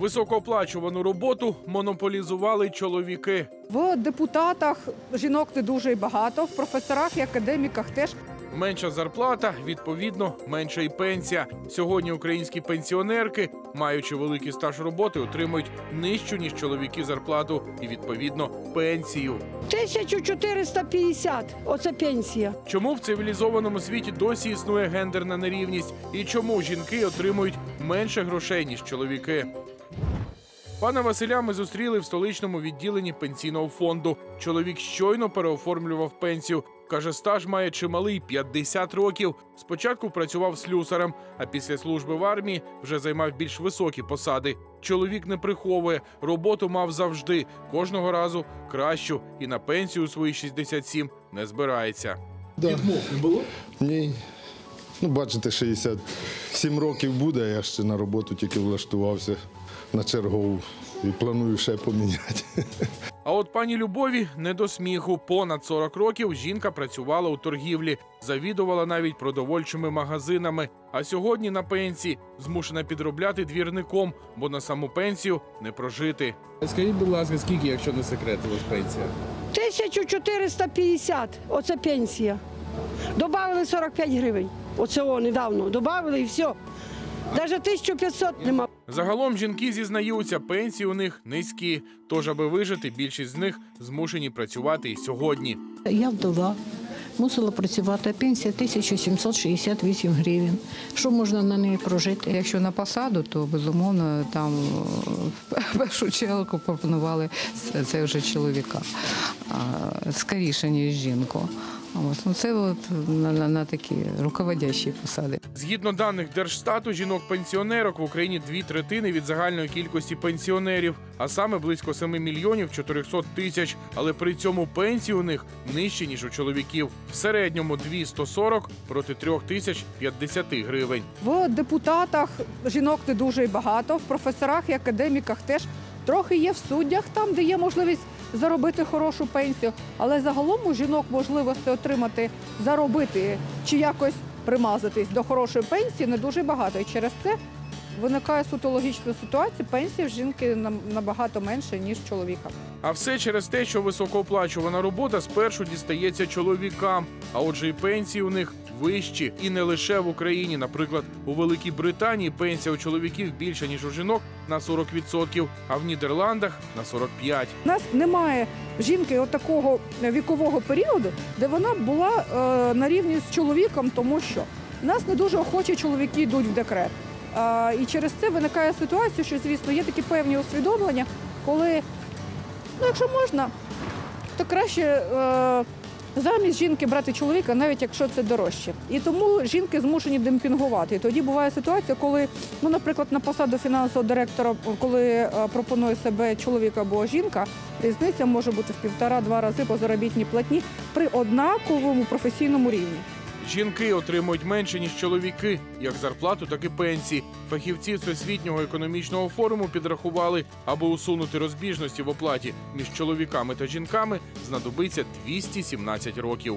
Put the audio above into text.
Високооплачувану роботу монополізували чоловіки. В депутатах жінок не дуже багато, в професорах і академіках теж. Менша зарплата, відповідно, менша і пенсія. Сьогодні українські пенсіонерки, маючи великий стаж роботи, отримують нижчу ніж чоловіки зарплату і відповідно пенсію. 1450 – оце пенсія. Чому в цивілізованому світі досі існує гендерна нерівність? І чому жінки отримують менше грошей ніж чоловіки? Пана Василя ми зустріли в столичному відділенні пенсійного фонду. Чоловік щойно переоформлював пенсію. Каже, стаж має чималий 50 років. Спочатку працював слюсарем, а після служби в армії вже займав більш високі посади. Чоловік не приховує, роботу мав завжди, кожного разу кращу, і на пенсію свої 67 не збирається. Відмов не було? Ні. Ну, бачите, 67 років буде, я ще на роботу тільки влаштувався на чергову і планую ще поміняти. А от пані Любові не до сміху. Понад 40 років жінка працювала у торгівлі, завідувала навіть продовольчими магазинами. А сьогодні на пенсії змушена підробляти двірником, бо на саму пенсію не прожити. Скажіть, будь ласка, скільки, якщо не секрет, у вас пенсія? 1450 – оце пенсія. Добавили 45 гривень. Оце о, недавно. Добавили і все. Навіть 1500 нема. Загалом жінки зізнаються, пенсії у них низькі. Тож, аби вижити, більшість з них змушені працювати і сьогодні. Я вдова. Мусила працювати. Пенсія 1768 гривень. Що можна на неї прожити? Якщо на посаду, то безумовно там е, в першу чергу пропонували це- вже чоловіка скоріше, ніж жінку. От, ну, це от на, на, на такі руководящі посади. Згідно даних Держстату, жінок-пенсіонерок в Україні дві третини від загальної кількості пенсіонерів, а саме близько 7 мільйонів 400 тисяч. Але при цьому пенсії у них нижчі ніж у чоловіків. В середньому 240 проти 3050 гривень. В депутатах жінок не дуже багато, в професорах і академіках теж трохи є в суддях, там, де є можливість заробити хорошу пенсію. Але загалом у жінок можливості отримати, заробити чи якось примазатись до хорошої пенсії не дуже багато. І через це виникає суто логічна ситуація. Пенсія в жінки набагато менше, ніж чоловіка. А все через те, що високооплачувана робота спершу дістається чоловікам. А отже, і пенсії у них вищі, і не лише в Україні. Наприклад, у Великій Британії пенсія у чоловіків більша ніж у жінок на 40%, а в Нідерландах на 45%. У нас немає жінки от такого вікового періоду, де вона була е, на рівні з чоловіком, тому що нас не дуже охочі чоловіки йдуть в декрет. І через це виникає ситуація, що, звісно, є такі певні усвідомлення, коли, ну, якщо можна, то краще е, замість жінки брати чоловіка, навіть якщо це дорожче. І тому жінки змушені демпінгувати. І тоді буває ситуація, коли, ну, наприклад, на посаду фінансового директора, коли е, пропонує себе чоловік або жінка, різниця може бути в півтора-два рази по заробітній платні при однаковому професійному рівні. Жінки отримують менше ніж чоловіки, як зарплату, так і пенсії. Фахівці Всесвітнього економічного форуму підрахували, аби усунути розбіжності в оплаті між чоловіками та жінками, знадобиться 217 років.